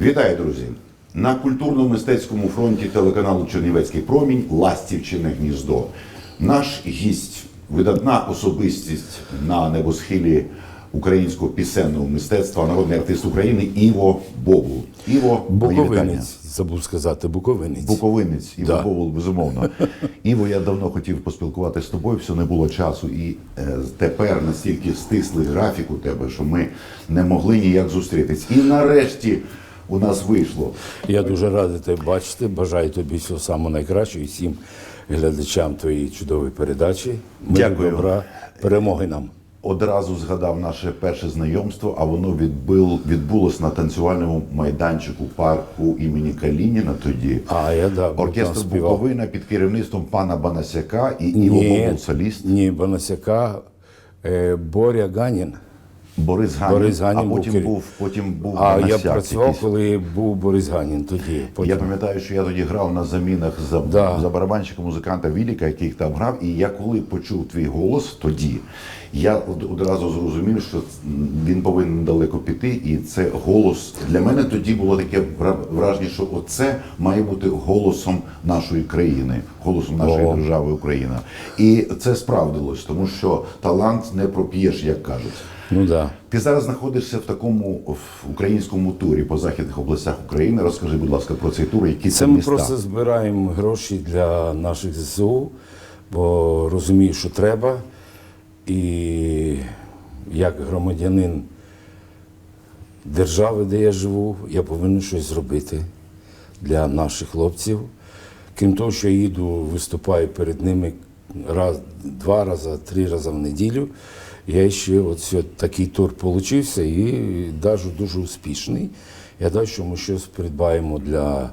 Вітаю, друзі! На культурно-мистецькому фронті телеканалу Чернівецький промінь Ластівчине гніздо. Наш гість, видатна особистість на небосхилі українського пісенного мистецтва, народний артист України Іво Бобул. Іво. Буковинець, забув сказати, Буковинець. Буковинець і Да. Бобул, безумовно. Іво, я давно хотів поспілкуватися з тобою, все не було часу. І е, тепер настільки стислий графік у тебе, що ми не могли ніяк зустрітись. І нарешті у нас вийшло. Я дуже радий тебе бачити. Бажаю тобі всього самого найкращого і всім глядачам твоєї чудової передачі. Миру, Дякую. добра, перемоги нам. Одразу згадав наше перше знайомство, а воно відбил, відбулось на танцювальному майданчику парку імені Калініна тоді. А я да, Оркестр. Буковина під керівництвом пана Банасяка і Іво соліст. ні, Бонасяка, е, Боря Ганін. Борис Ганін, Борис Ганін а потім був, був, потім був А я працював, якийсь. коли був Борис Ганін тоді. Потім. Я пам'ятаю, що я тоді грав на замінах за, Да. за барабанщика музиканта Віліка, який там грав. І я коли почув твій голос тоді, я од- одразу зрозумів, що він повинен далеко піти. І це голос для мене тоді було таке вра- враження, що оце має бути голосом нашої країни, голосом нашої О. держави Україна. І це справдилось, тому що талант не проп'єш, як кажуть. Ну да. Ти зараз знаходишся в такому в українському турі по західних областях України. Розкажи, будь ласка, про цей тур, які Це ми міста. просто збираємо гроші для наших ЗСУ, бо розумію, що треба. І як громадянин держави, де я живу, я повинен щось зробити для наших хлопців. Крім того, що я їду, виступаю перед ними раз, два рази, три рази в неділю. Я ще от сьо- такий тур получився і навіть дуже успішний. Я даю, що ми щось придбаємо для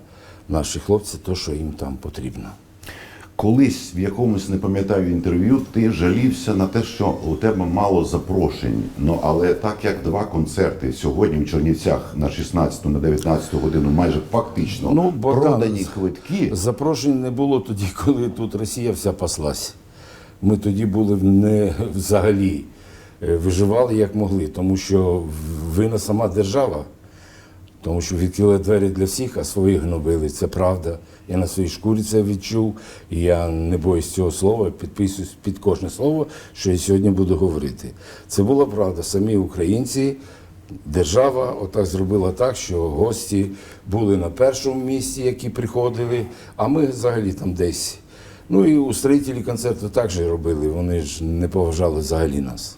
наших хлопців, то, що їм там потрібно. Колись в якомусь не пам'ятаю інтерв'ю, ти жалівся на те, що у тебе мало запрошень. Ну але так як два концерти сьогодні в Чернівцях на 16 на 19 годину, майже фактично Ну, продані квитки. Запрошень не було тоді, коли тут Росія вся паслась. Ми тоді були не взагалі е, виживали як могли, тому що вина сама держава, тому що відкрили двері для всіх, а своїх гнобили. Це правда. Я на своїй шкурі це відчув, і я не боюсь цього слова, підписуюсь під кожне слово, що я сьогодні буду говорити. Це була правда. Самі українці, держава отак зробила так, що гості були на першому місці, які приходили, а ми взагалі там десь. Ну і устроїтелі концерту так же робили, вони ж не поважали взагалі нас.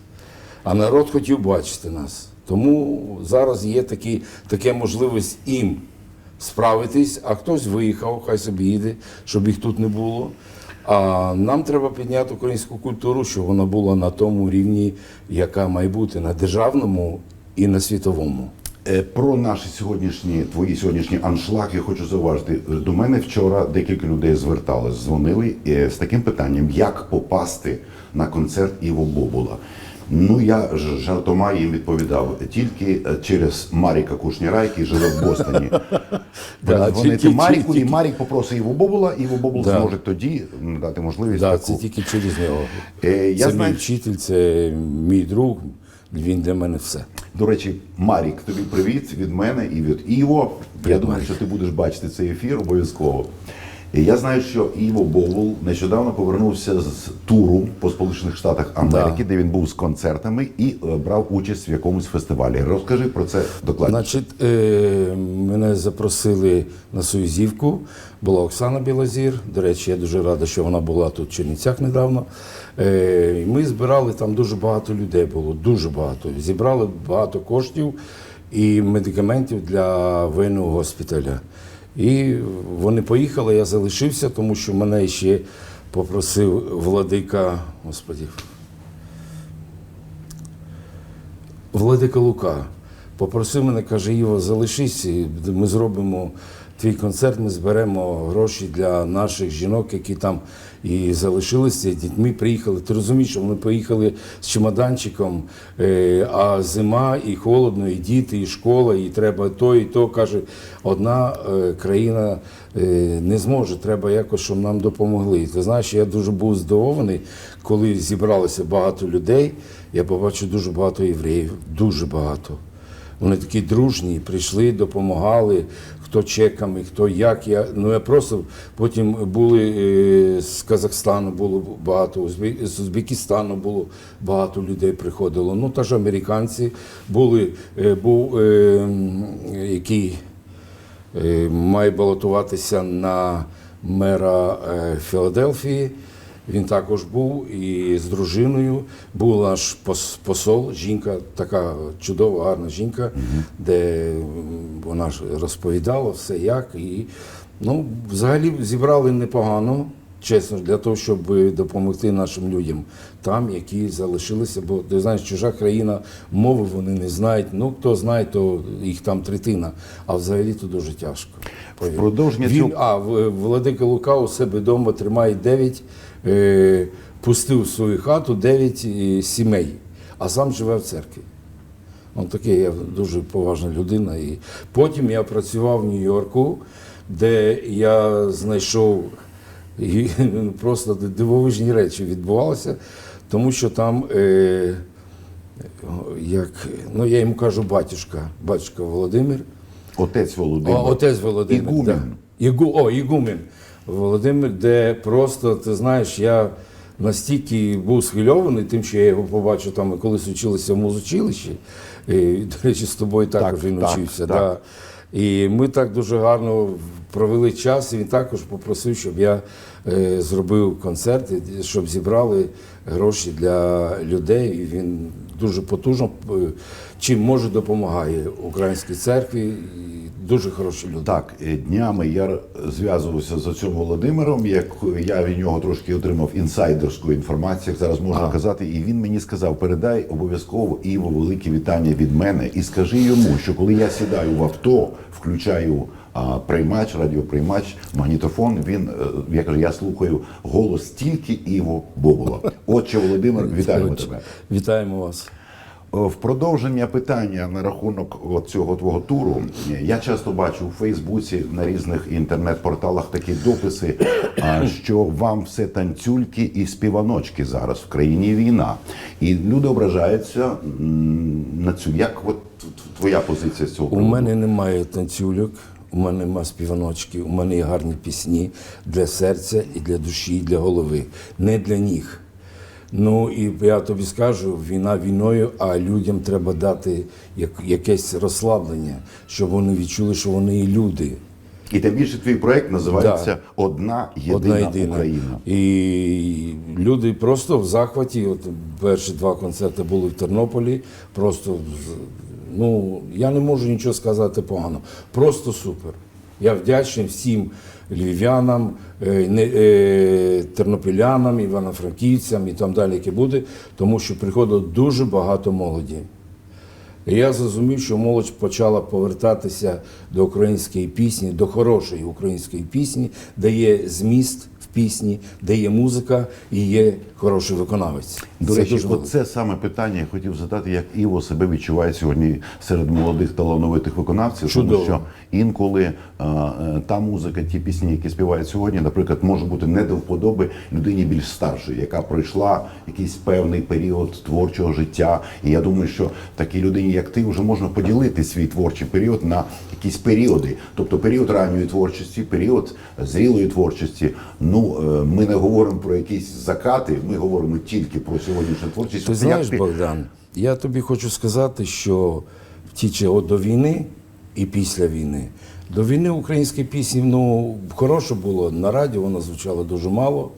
А народ хотів бачити нас. Тому зараз є такі, така можливість їм справитись, а хтось виїхав, хай собі їде, щоб їх тут не було. А нам треба підняти українську культуру, щоб вона була на тому рівні, яка має бути на державному і на світовому. Е, Про наші сьогоднішні твої сьогоднішні аншлаги хочу зауважити. До мене вчора декілька людей звертались, дзвонили е, з таким питанням, як попасти на концерт Іво Бобула. Ну я ж жартома їм відповідав тільки е, через Маріка Кушніра, який живе в Бостоні. Дзвонити Маріку, і Марік попросить Іво Бобула, Іво Бобул зможе тоді дати можливість. Таку. це тільки через нього. Е, це мій вчитель, це мій друг, він для мене все. До речі, Марік, тобі привіт від мене і від Іво. Я думаю, що ти будеш бачити цей ефір обов'язково. Я знаю, що Іво Бовул нещодавно повернувся з туру по Сполучених Штатах Америки, де він був з концертами і е, брав участь в якомусь фестивалі. Розкажи про це докладніше. Значить, е, мене запросили на Союзівку. Була Оксана Білозір. До речі, я дуже рада, що вона була тут в Чернівцях недавно. Е, ми збирали там дуже багато людей було, дуже багато. Зібрали багато коштів і медикаментів для воєнного госпіталя. І вони поїхали, я залишився, тому що мене ще попросив владика, господи, Владика Лука. Попросив мене, каже, Іво, залишись, ми зробимо твій концерт, ми зберемо гроші для наших жінок, які там і залишилися, дітьми приїхали. Ти розумієш, що вони поїхали з чемоданчиком, е, а зима і холодно, і діти, і школа, і треба то, і то. Каже, одна е, країна е, не зможе, треба якось, щоб нам допомогли. Ти знаєш, я дуже був здивований, коли зібралося багато людей. Я побачив дуже багато євреїв, дуже багато. Вони такі дружні, прийшли, допомагали, хто чеками, хто як. Я, ну я просто потім були е, з Казахстану було багато, з Узбекистану було багато людей приходило. Ну, та ж американці були, е, був е, який має балотуватися на мера Філадельфії. Він також був і з дружиною. Був наш посол, жінка, така чудова, гарна жінка, де вона ж розповідала все як. І, ну, взагалі зібрали непогано, чесно, для того, щоб допомогти нашим людям там, які залишилися. Бо ти знаєш, чужа країна, мови вони не знають. Ну, хто знає, то їх там третина. А взагалі то дуже тяжко. продовження Він, цього- а Владика Лука у себе вдома тримає 9, е, пустив в свою хату 9 е, сімей, а сам живе в церкві. Он такий я дуже поважна людина. І потім я працював в Нью-Йорку, де я знайшов і, просто дивовижні речі відбувалися, тому що там, е, як, ну я йому кажу, батюшка, батюшка Володимир. Отець Володимир. О, отець Володимир. Ігумен. Да. Ігу, о, Ігумен Володимир, де просто, ти знаєш, я настільки був схвильований тим, що я його побачив там, колись училися в музучилищі. І, до речі, з тобою також Так, він так, учився. так. Да. І ми так дуже гарно провели час, і він також попросив, щоб я е, зробив концерт, щоб зібрали гроші для людей. І він дуже потужно е, чим може допомагає українській церкві. Дуже хороші люди. Так, е, днями я зв'язувався з отцем Володимиром, як я від нього трошки отримав інсайдерську інформацію, як зараз можна казати, і він мені сказав: передай обов'язково Іво велике вітання від мене і скажи йому, що коли я сідаю в авто, включаю а, приймач, радіоприймач, магнітофон, він е, я кажу, я слухаю голос тільки Іво Бобула. Отче Володимир, вітаємо тебе. Вітаємо вас. О, В продовження питання на рахунок цього твого туру. Я часто бачу у Фейсбуці на різних інтернет-порталах такі дописи, що вам все танцюльки і співаночки зараз в країні війна. І люди ображаються на цю. Як от твоя позиція з цього У приводу? мене немає танцюльок, у мене немає співаночків, у мене є гарні пісні для серця і для душі, і для голови, не для ніг. Ну і я тобі скажу, війна війною, а людям треба дати як, якесь розслаблення, щоб вони відчули, що вони і люди. І тим більше твій проект називається Одна єдина, Одна єдина. Україна. І люди просто в захваті. От перші два концерти були в Тернополі. Просто ну я не можу нічого сказати погано. Просто супер. Я вдячний всім львів'янам, е, е, тернопілянам, івано-франківцям і там далі, яке буде, тому що приходило дуже багато молоді. І я зрозумів, що молодь почала повертатися до української пісні, до хорошої української пісні, де є зміст в пісні, де є музика і є хороший виконавець. До Це речі, оце саме питання я хотів задати, як Іво себе відчуває сьогодні серед молодих талановитих виконавців, Чудово. тому що інколи е, е, та музика, ті пісні, які співають сьогодні, наприклад, може бути не до вподоби людині більш старшої, яка пройшла якийсь певний період творчого життя. І я думаю, що такій людині, як ти, вже можна поділити свій творчий період на якісь періоди, тобто період ранньої творчості, період зрілої творчості. Ну е, ми не говоримо про якісь закати, ми говоримо тільки про сьогоднішню творчість. Ти знаєш, Богдан, я тобі хочу сказати, що в ті чи от до війни і після війни. До війни українські пісні ну, хороше було. На радіо воно звучало дуже мало.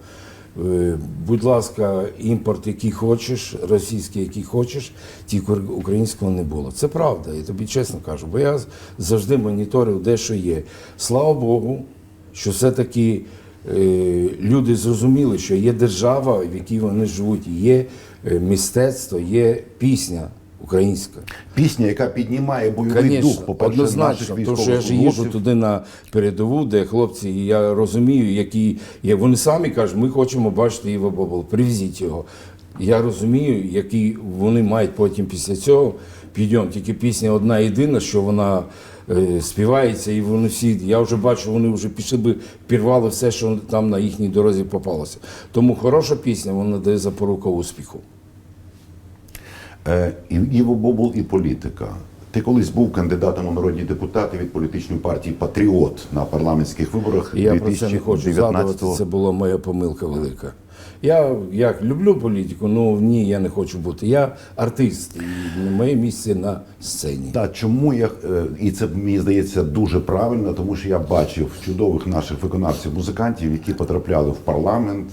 Е, Будь ласка, імпорт, який хочеш, російський, який хочеш, тільки українського не було. Це правда, я тобі чесно кажу, бо я завжди моніторив, де що є. Слава Богу, що все-таки е, люди зрозуміли, що є держава, в якій вони живуть, є е, мистецтво, є пісня українська. Пісня, яка піднімає бойовий Конечно, дух, по-перше, наших однозначно, тому що я ж військовослужбовців. туди на передову, де хлопці, і я розумію, які є. Вони самі кажуть, ми хочемо бачити Іво Бобол, привезіть його. Я розумію, які вони мають потім після цього підйом. Тільки пісня одна єдина, що вона е, співається, і вони всі. Я вже бачу, вони вже пішли би, пірвали все, що там на їхній дорозі попалося. Тому хороша пісня, вона дає запорука успіху. Е, і- Бобул і політика. Ти колись був кандидатом у народні депутати від політичної партії Патріот на парламентських виборах я про це не хочу згадувати, це була моя помилка велика. Я як люблю політику, ну ні, я не хочу бути. Я артист, і моє місце на сцені. Та чому я е, і це мені здається дуже правильно, тому що я бачив чудових наших виконавців, музикантів, які потрапляли в парламент,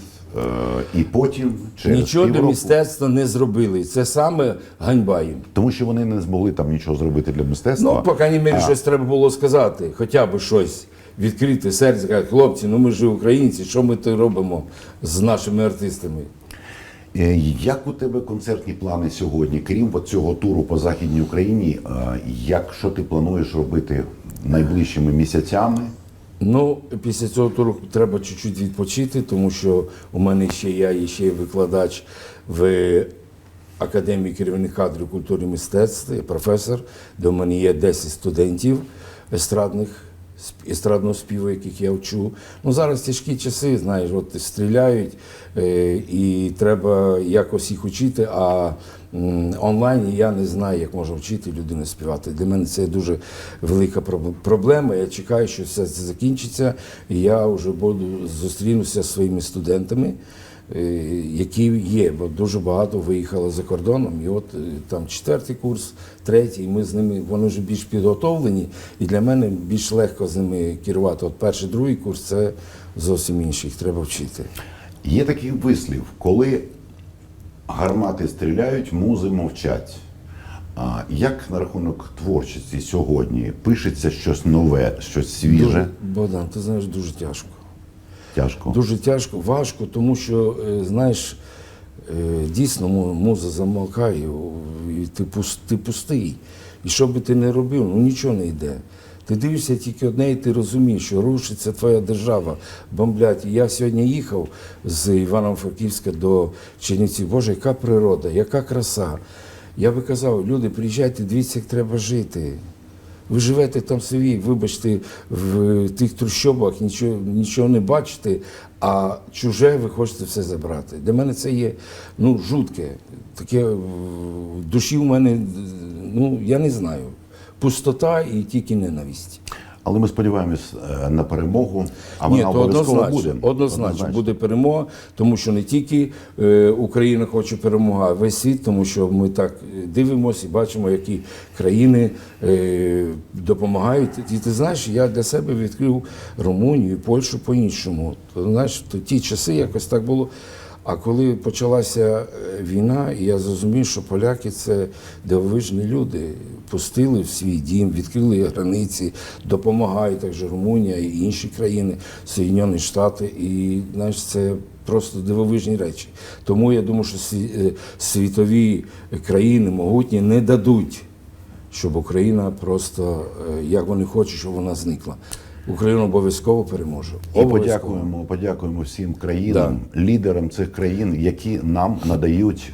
і потім через Нічого для півроку, мистецтва не зробили. Це саме ганьба їм. тому що вони не змогли там нічого зробити для мистецтва. Ну, по крайній мірі, щось треба було сказати, хоча б щось. Відкрити серце, сказати, хлопці, ну ми ж українці, що ми то робимо з нашими артистами? Е, Як у тебе концертні плани сьогодні? Крім от цього туру по західній Україні, е, як що ти плануєш робити найближчими місяцями? Ну, після цього туру треба чуть-чуть відпочити, тому що у мене ще я і ще викладач в Академії керівних кадрів культури і мистецтв, професор, де у мене є 10 студентів естрадних, естрадного співу, яких я вчу. Ну, зараз тяжкі часи, знаєш, от стріляють, е, і треба якось їх вчити, а онлайн я не знаю, як можна вчити людину співати. Для мене це дуже велика проблема. Я чекаю, що все це закінчиться, і я вже буду зустрінуся зі своїми студентами. Е, Які є, бо дуже багато виїхали за кордоном, і от е, там четвертий курс, третій. Ми з ними вони вже більш підготовлені, і для мене більш легко з ними керувати. От перший, другий курс це зовсім інші, їх треба вчити. Є такий вислів, коли гармати стріляють, музи мовчать. А як на рахунок творчості сьогодні пишеться щось нове, щось свіже? Богдан, ти знаєш, дуже тяжко. Тяжко. Дуже тяжко, важко, тому що, е, знаєш, е, дійсно муза замовкає, і ти, ти пустий. І що би ти не робив, ну нічого не йде. Ти дивишся тільки одне, і ти розумієш, що рушиться твоя держава, бомблять. Я сьогодні їхав з Івано-Франківська до Чернівців. Боже, яка природа, яка краса. Я би казав, люди, приїжджайте, дивіться, як треба жити. Ви живете там собі, вибачте, в тих трущобах, нічого, нічого не бачите, а чуже ви хочете все забрати. Для мене це є ну, жутке. Таке в душі в мене, ну я не знаю. Пустота і тільки ненависть. Але ми сподіваємось е, на перемогу, а Ні, вона то обов'язково однозначно, буде. однозначно буде перемога, тому що не тільки е, Україна хоче перемога, а весь світ, тому що ми так е, дивимося і бачимо, які країни допомагають. І ти знаєш, я для себе відкрив Румунію, Польщу по-іншому. То, знаєш, то ті часи якось так було. А коли почалася е, війна, я зрозумів, що поляки це дивовижні люди, пустили в свій дім, відкрили границі, допомагають також Румунія і інші країни, Соєдинені Штати. І знаєш, це просто дивовижні речі. Тому я думаю, що е, світові країни могутні не дадуть, щоб Україна просто е, як вони хочуть, щоб вона зникла. Україна обов'язково переможе. І подякуємо, подякуємо всім країнам, лідерам цих країн, які нам надають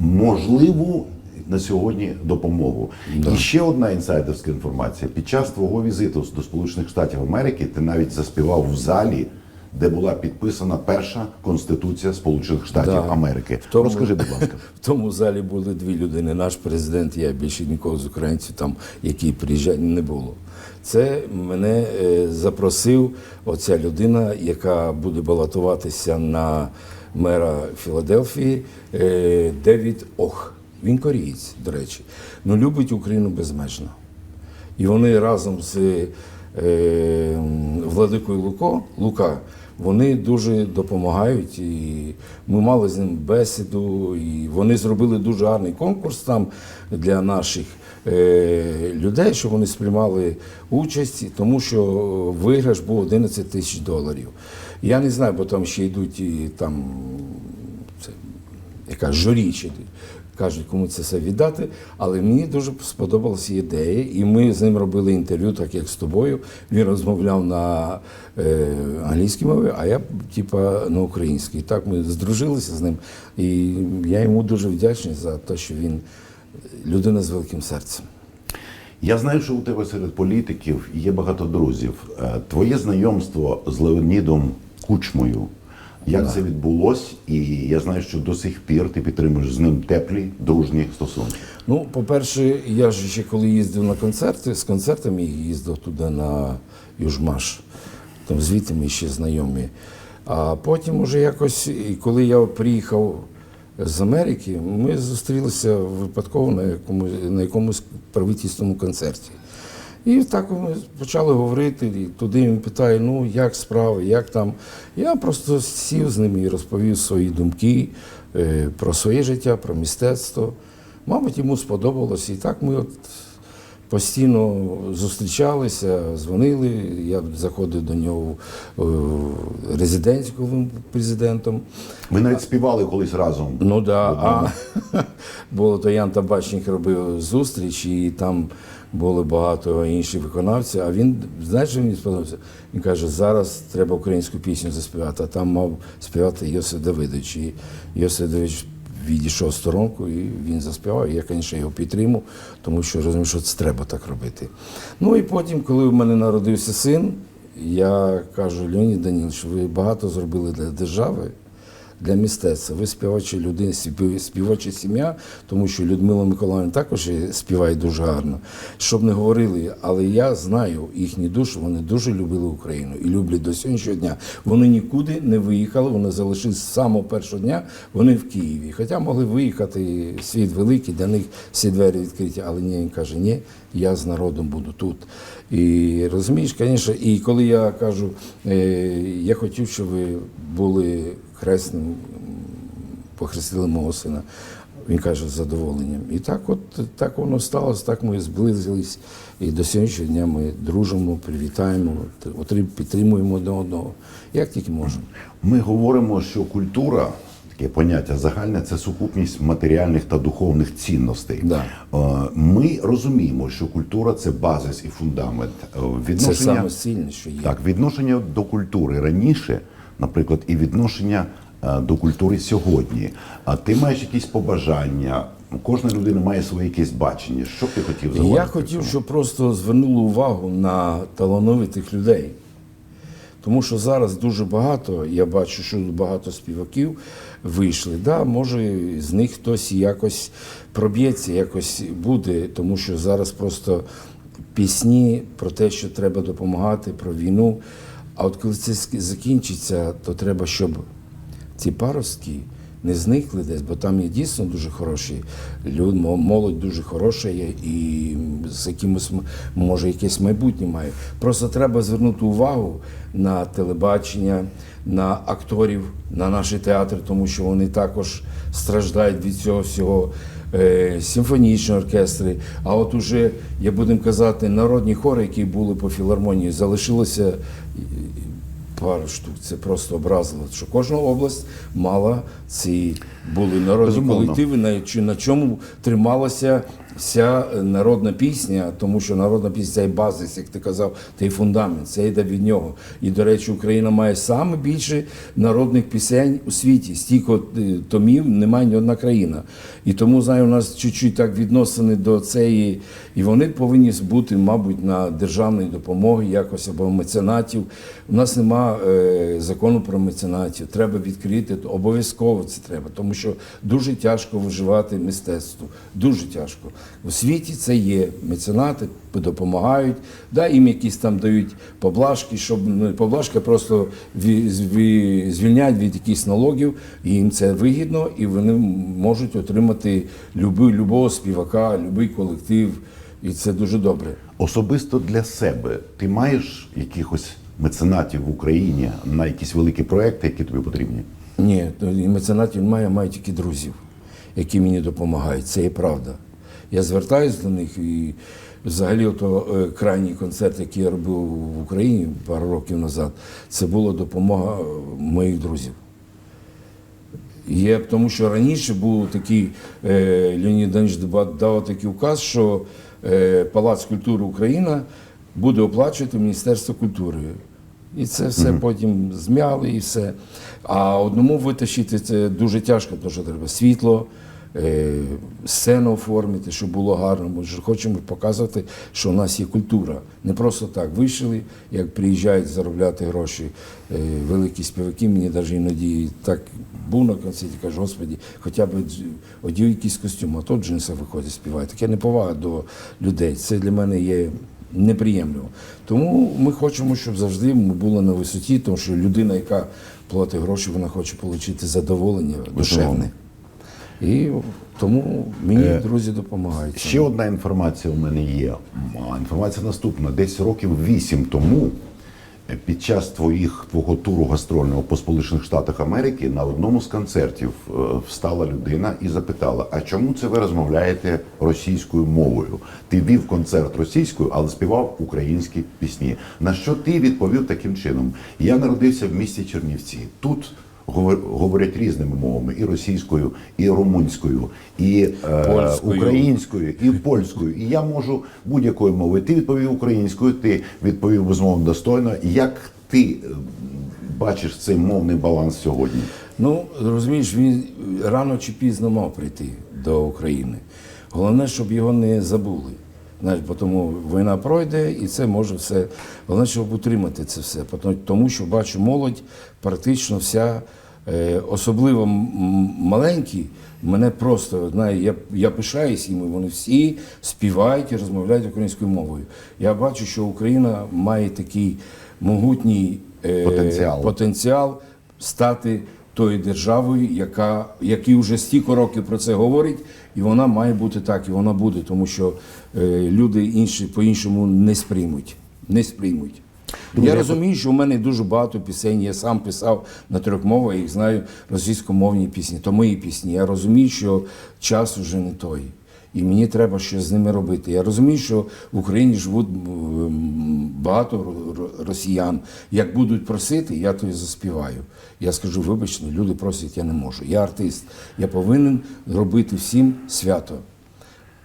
можливу на сьогодні допомогу. І ще одна інсайдерська інформація. Під час твого візиту до Сполучених Штатів Америки ти навіть заспівав в залі, де була підписана перша конституція Сполучених Штатів Да. Америки. В тому- Розкажи, будь ласка. В тому залі були дві людини. Наш президент, я більше нікого з українців там, який приїжджає, не було. Це мене е, запросив оця людина, яка буде балотуватися на мера Філадельфії, е, Девід Ох. Він корієць, до речі. Ну любить Україну безмежно. І вони разом з е, Владикою Луко, Лука, вони дуже допомагають. І ми мали з ним бесіду, і вони зробили дуже гарний конкурс там для наших е, людей, щоб вони сприймали участь, тому що виграш був 11 тисяч доларів. Я не знаю, бо там ще йдуть і там це, яка журі кажуть, кому це все віддати. Але мені дуже сподобалася ідея, і ми з ним робили інтерв'ю, так як з тобою. Він розмовляв на е, англійській мові, а я типа на українській. Так ми здружилися з ним. І я йому дуже вдячний за те, що він людина з великим серцем. Я знаю, що у тебе серед політиків є багато друзів. Е, Твоє знайомство з Леонідом Кучмою Як це відбулось? І я знаю, що до сих пір ти підтримуєш з ним теплі, дружні стосунки. Ну, по-перше, я ж ще коли їздив на концерти, з концертами їздив туди на Южмаш. Там звідти ми ще знайомі. А потім уже якось, коли я приїхав з Америки, ми зустрілися випадково на якомусь, на якомусь правительственному концерті. І так ми почали говорити, і туди він питає, ну як справи, як там. Я просто сів з ним і розповів свої думки е, про своє життя, про мистецтво. Мабуть, йому сподобалось. І так ми от постійно зустрічалися, дзвонили. Я заходив до нього е, був президентом. Ви навіть співали колись разом. Ну да, а було то Ян Табачник робив зустріч, і там було багато інших виконавців. А він, знаєш, що мені сподобався? Він каже, зараз треба українську пісню заспівати, а там мав співати Йосип Давидович. І Йосип Давидович відійшов сторонку і він заспівав. І я, звісно, його підтримав, тому що розумію, що це треба так робити. Ну і потім, коли в мене народився син, я кажу, Леонід Данілович, ви багато зробили для держави для мистецтва. Ви співача людина, спів- співача сім'я, тому що Людмила Миколаївна також співає дуже гарно. Щоб не говорили, але я знаю їхні душі, вони дуже любили Україну і люблять до сьогоднішнього дня. Вони нікуди не виїхали, вони залишились з самого першого дня, вони в Києві. Хоча могли виїхати, світ великий, для них всі двері відкриті, але ні, він каже, ні, я з народом буду тут. І розумієш, звісно, і коли я кажу, е, я хотів, щоб ви були хресним, похрестили мого сина. Він каже з задоволенням. І так, от так воно сталося, так ми зблизились. І до сьогоднішнього дня ми дружимо, привітаємо, підтримуємо один одного, як тільки можемо. Ми говоримо, що культура, таке поняття загальне, це сукупність матеріальних та духовних цінностей. Да. Е, Ми розуміємо, що культура це базис і фундамент. Е, Це Відношення, саме сильне, що є. так, відношення до культури раніше, наприклад, і відношення е, до культури сьогодні. А ти маєш якісь побажання? Кожна людина має своє якесь бачення. Що б ти хотів зауважити? Я хотів, щоб просто звернули увагу на талановитих людей. Тому що зараз дуже багато, я бачу, що багато співаків вийшли. Да, може, з них хтось якось проб'ється, якось буде, тому що зараз просто пісні про те, що треба допомагати, про війну. А от коли це закінчиться, то треба, щоб ці паростки не зникли десь, бо там є дійсно дуже хороші люди, молодь дуже хороша є і з якимось може якесь майбутнє має. Просто треба звернути увагу на телебачення, на акторів, на наші театри, тому що вони також страждають від цього всього. Е, симфонічні оркестри, а от уже, я будемо казати, народні хори, які були по філармонії, залишилося пару штук. Це просто образило, що кожна область мала ці були народні колективи, на, чи- на чому трималася вся е, народна пісня, тому що народна пісня це і базис, як ти казав, це фундамент, це йде від нього. І, до речі, Україна має саме більше народних пісень у світі. Стільки е, томів немає ні одна країна. І тому знаю, у нас чуть-чуть так відносини до цієї, і вони повинні бути, мабуть, на державної допомоги якось або меценатів. У нас нема е, закону про меценатів. Треба відкрити обов'язково це треба, тому що дуже тяжко виживати мистецтву. Дуже тяжко. У світі це є. Меценати допомагають, да, їм якісь там дають поблажки, щоб ну, поблажки, просто ві- звільняють від якихось налогів, і їм це вигідно, і вони можуть отримати люби, любого співака, будь-який колектив. І це дуже добре. Особисто для себе ти маєш якихось меценатів в Україні на якісь великі проекти, які тобі потрібні? Ні, меценатів немає, маю тільки друзів, які мені допомагають. Це і правда. Я звертаюся до них і взагалі ото е, крайній концерт, який я робив в Україні пару років назад, це була допомога е, моїх друзів. Є, тому що раніше був такий е, Леонід Даніч дав такий указ, що Палац культури Україна буде оплачувати Міністерство культури. І це все потім змяли і все. А одному витащити це дуже тяжко, тому що треба світло, сцену оформити, щоб було гарно. Ми ж хочемо показувати, що у нас є культура. Не просто так вийшли, як приїжджають заробляти гроші е, великі співаки. Мені навіть іноді так був на концерті, кажу, господі, хоча б одів якийсь костюм, а то в джинсах виходить, співає. Таке неповага до людей. Це для мене є неприємливо. Тому ми хочемо, щоб завжди ми були на висоті, тому що людина, яка платить гроші, вона хоче отримати задоволення душевне. І тому мені друзі допомагають. Ще одна інформація у мене є. Інформація наступна. Десь років вісім тому, е, під час твоїх твого туру гастрольного по Сполучених Штатах Америки на одному з концертів е, встала людина і запитала: а чому це ви розмовляєте російською мовою? Ти вів концерт російською, але співав українські пісні. На що ти відповів таким чином? Я народився в місті Чернівці. Тут говорять різними мовами: і російською, і румунською, і е, Польською. українською, і польською. І я можу будь-якою мовою. Ти відповів українською, ти відповів безмовно достойно. Як ти е, бачиш цей мовний баланс сьогодні? Ну, розумієш, він рано чи пізно мав прийти до України. Головне, щоб його не забули. Знаєш, бо тому війна пройде, і це може все. Головне, щоб утримати це все. Тому що бачу молодь, практично вся, е, особливо маленькі, мене просто знає, я, я пишаюсь їм, вони всі співають і розмовляють українською мовою. Я бачу, що Україна має такий могутній е, Потенціал. потенціал стати тою державою, яка які вже стільки років про це говорить, і вона має бути так, і вона буде, тому що е, люди інші по-іншому не сприймуть. Не сприймуть. Я розумію, що в мене дуже багато пісень. Я сам писав на трьох мовах, я їх знаю російськомовні пісні, то мої пісні. Я розумію, що час уже не той. І мені треба щось з ними робити. Я розумію, що в Україні живуть багато ро- ро- росіян. Як будуть просити, я то і заспіваю. Я скажу, вибачте, люди просять, я не можу. Я артист. Я повинен робити всім свято.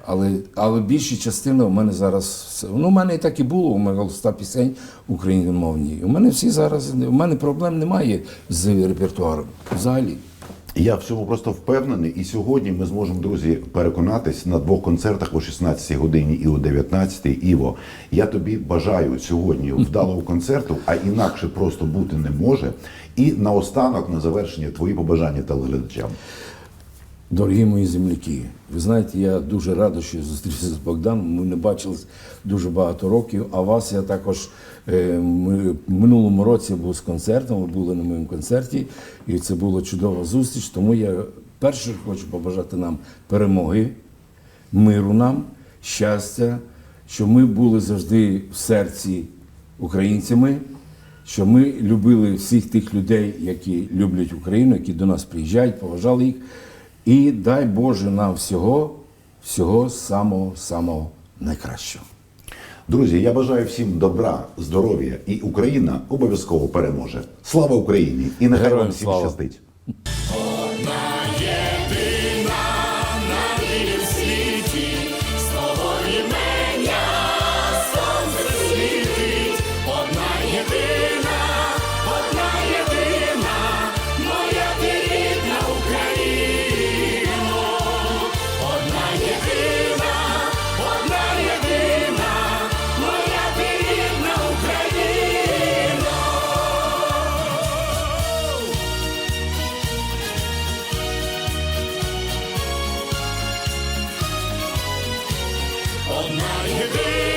Але, але більша частина у мене зараз ну, у мене і так і було, у мене 100 пісень україномовні. У мене всі зараз у мене проблем немає з репертуаром. Взагалі. Я в цьому просто впевнений, і сьогодні ми зможемо, друзі, переконатись на двох концертах о 16 годині і о 19 Іво. Я тобі бажаю сьогодні вдалого концерту, а інакше просто бути не може. І наостанок, на завершення, твої побажання телеглядачам. Дорогі мої земляки, ви знаєте, я дуже радий, що зустрівся з Богданом. Ми не бачились дуже багато років. А вас я також е, ми, минулому році був з концертом. Ви були на моєму концерті, і це була чудова зустріч. Тому я перше хочу побажати нам перемоги, миру нам, щастя, щоб ми були завжди в серці українцями, щоб ми любили всіх тих людей, які люблять Україну, які до нас приїжджають, поважали їх. І дай Боже нам всього, всього самого самого найкращого. Друзі, я бажаю всім добра, здоров'я, і Україна обов'язково переможе. Слава Україні! І нехай вам всім слава! щастить! my day.